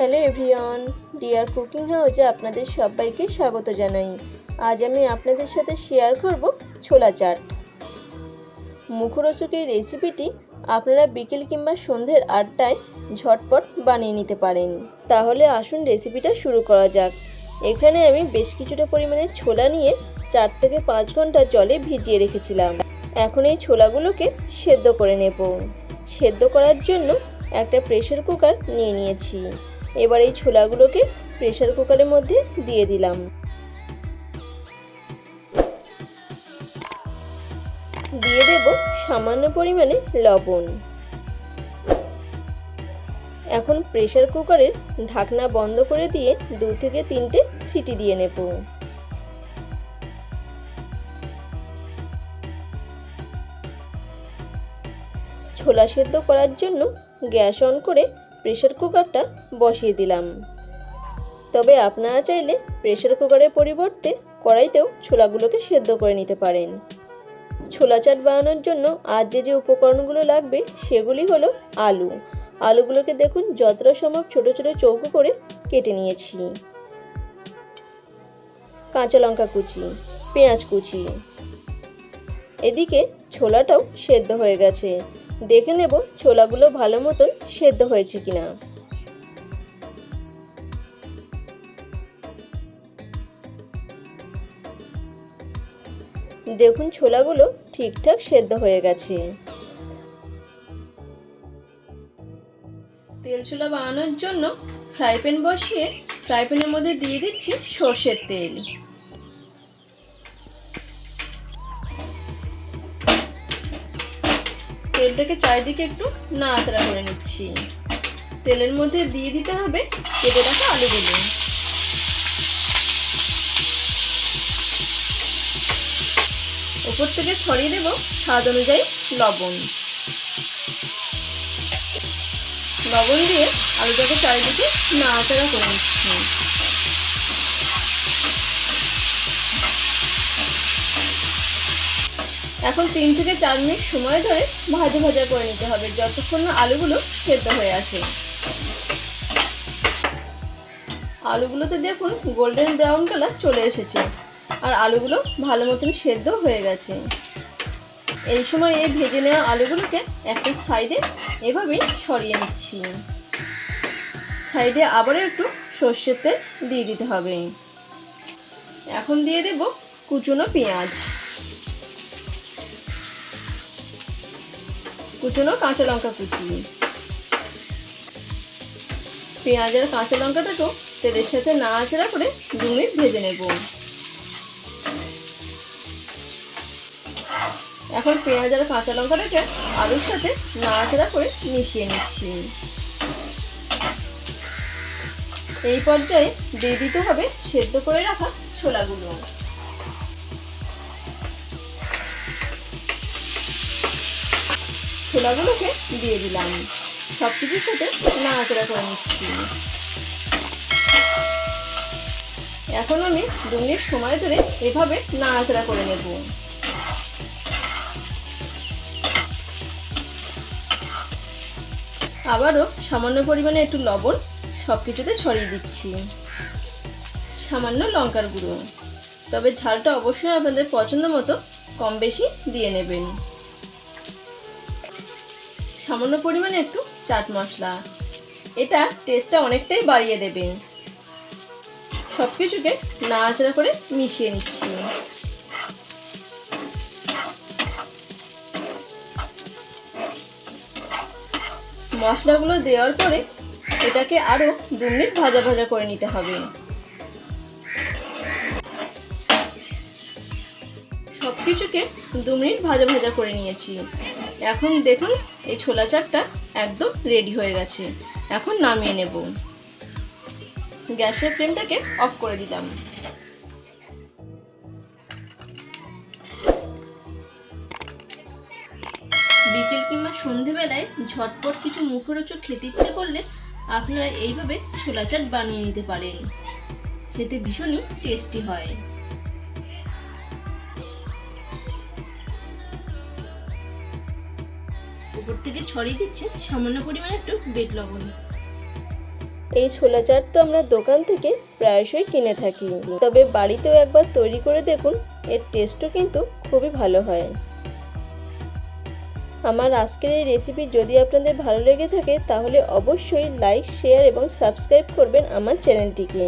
Hello everyone deer cooking হাউসে আপনাদের সবাইকে স্বাগত জানাই। আজ আমি আপনাদের সাথে শেয়ার করব ছোলা চাট। মুখরোচক এই রেসিপিটি আপনারা বিকেল কিংবা সন্ধ্যের আড্ডায় ঝটপট বানিয়ে নিতে পারেন। তাহলে আসুন রেসিপিটা শুরু করা যাক। এখানে আমি বেশ কিছুটা পরিমাণে ছোলা নিয়ে চার থেকে পাঁচ ঘণ্টা জলে ভিজিয়ে রেখেছিলাম। এখন এই ছোলাগুলোকে সেদ্ধ করে নেব। সেদ্ধ করার জন্য একটা প্রেশার কুকার নিয়ে নিয়েছি। এবার এই ছোলাগুলোকে প্রেশার কুকারের মধ্যে দিয়ে দিলাম। দিয়ে দেব সামান্য পরিমাণে লবণ। এখন প্রেশার কুকারের ঢাকনা বন্ধ করে দিয়ে দু থেকে তিনটে সিটি দিয়ে নেব। ছোলা সেদ্ধ করার জন্য গ্যাস অন করে প্রেশার কুকারটা বসিয়ে দিলাম। তবে আপনারা চাইলে প্রেশার কুকারের পরিবর্তে কড়াইতেও ছোলাগুলোকে সেদ্ধ করে নিতে পারেন। ছোলা চাট বানানোর জন্য আজ যে যে উপকরণগুলো লাগবে সেগুলি হলো আলু। আলুগুলোকে দেখুন যতটা সম্ভব ছোট ছোট চৌকো করে কেটে নিয়েছি। কাঁচা লঙ্কা কুচি, পেঁয়াজ কুচি। এদিকে ছোলাটাও সেদ্ধ হয়ে গেছে। দেখে নেব ছোলাগুলো ভালো মতন সেদ্ধ হয়েছে কিনা। দেখুন ছোলাগুলো ঠিকঠাক সেদ্ধ হয়ে গেছে। তেল ছোলা বানানোর জন্য ফ্রাই প্যান বসিয়ে, ফ্রাই প্যানের মধ্যে দিয়ে দিচ্ছি সর্ষের তেল। তেলটাকে চারিদিকে একটু নাড়াচাড়া করে নিচ্ছি। তেলের মধ্যে দিয়ে দিতে হবে কেটে রাখা আলুগুলো। উপর থেকে ছড়িয়ে দেব স্বাদ অনুযায়ী লবণ। লবণ দিয়ে আলুটাকে চারিদিকে নাড়াচাড়া করে নিচ্ছি। এখন তিন থেকে চার মিনিট সময় ধরে ভাজা ভাজা করে নিতে হবে, যতক্ষণ না আলুগুলো সেদ্ধ হয়ে আসে। আলুগুলোতে দেখুন গোল্ডেন ব্রাউন কালার চলে এসেছে, আর আলুগুলো ভালো মতন সেদ্ধ হয়ে গেছে। এই সময় এই ভেজে নেওয়া আলুগুলোকে একটা সাইডে এভাবে সরিয়ে নিচ্ছি। সাইডে আবারও একটু সর্ষের তেল দিয়ে দিতে হবে। এখন দিয়ে দেব কুচনো পেঁয়াজ। কুচনো কাঁচা লঙ্কা কুচি। পেঁয়াজ আর কাঁচা লঙ্কাটাকেও তেলের সাথে নাড়াচাড়া করে দু মিনিট ভেজে নেব। এখন পেঁয়াজ আর কাঁচা লঙ্কাটাকে আলুর সাথে নাড়াচাড়া করে মিশিয়ে নিচ্ছি। এই পর্যায়ে দিয়ে দিতে হবে সেদ্ধ করে রাখা ছোলাগুলো। ছোলাগুলোকে দিয়ে দিলাম। সব কিছুর সাথে নাড়াচাড়া করে নিচ্ছি। এখন আমি দু মিনিট সময় ধরে এভাবে নাড়াচাড়া করে নেব। আবারও সামান্য পরিমাণে একটু লবণ সব কিছুতে ছড়িয়ে দিচ্ছি। সামান্য লঙ্কার গুঁড়ো। তবে ঝালটা অবশ্যই আপনাদের পছন্দ মতো কম বেশি দিয়ে নেবেন। সামান্য পরিমাণে একটু চাট মশলা। এটা টেস্টটা অনেকটাই বাড়িয়ে দেবেন সব কিছুকে নাড়াচাড়া করে মিশিয়ে নিচ্ছি। মশলাগুলো দেওয়ার পরে এটাকে আরও দু মিনিট ভাজা ভাজা করে নিতে হবে। সব কিছুকে দু মিনিট ভাজা ভাজা করে নিয়েছি। এখন দেখুন, এই ছোলা চাটটা একদম রেডি হয়ে গেছে। এখন নামিয়ে নেব। গ্যাসের ফ্লেমটাকে অফ করে দিলাম। বিকেল কিংবা সন্ধেবেলায় ঝটপট কিছু মুখরোচক খেতে ইচ্ছে করলে আপনারা এইভাবে ছোলা চাট বানিয়ে নিতে পারেন। খেতে ভীষণই টেস্টি হয়। উপর থেকে ছড়িয়ে দিচ্ছে সামান্য পরিমাণে একটু বেট লবণ। এই ছোলা চাট তো আমরা দোকান থেকে প্রায়শই কিনে থাকি। তবে বাড়িতেও একবার তৈরি করে দেখুন, এর টেস্টও কিন্তু খুবই ভালো হয়। আমার আজকের এই রেসিপি যদি আপনাদের ভালো লেগে থাকে, তাহলে অবশ্যই লাইক শেয়ার এবং সাবস্ক্রাইব করবেন আমার চ্যানেলটিকে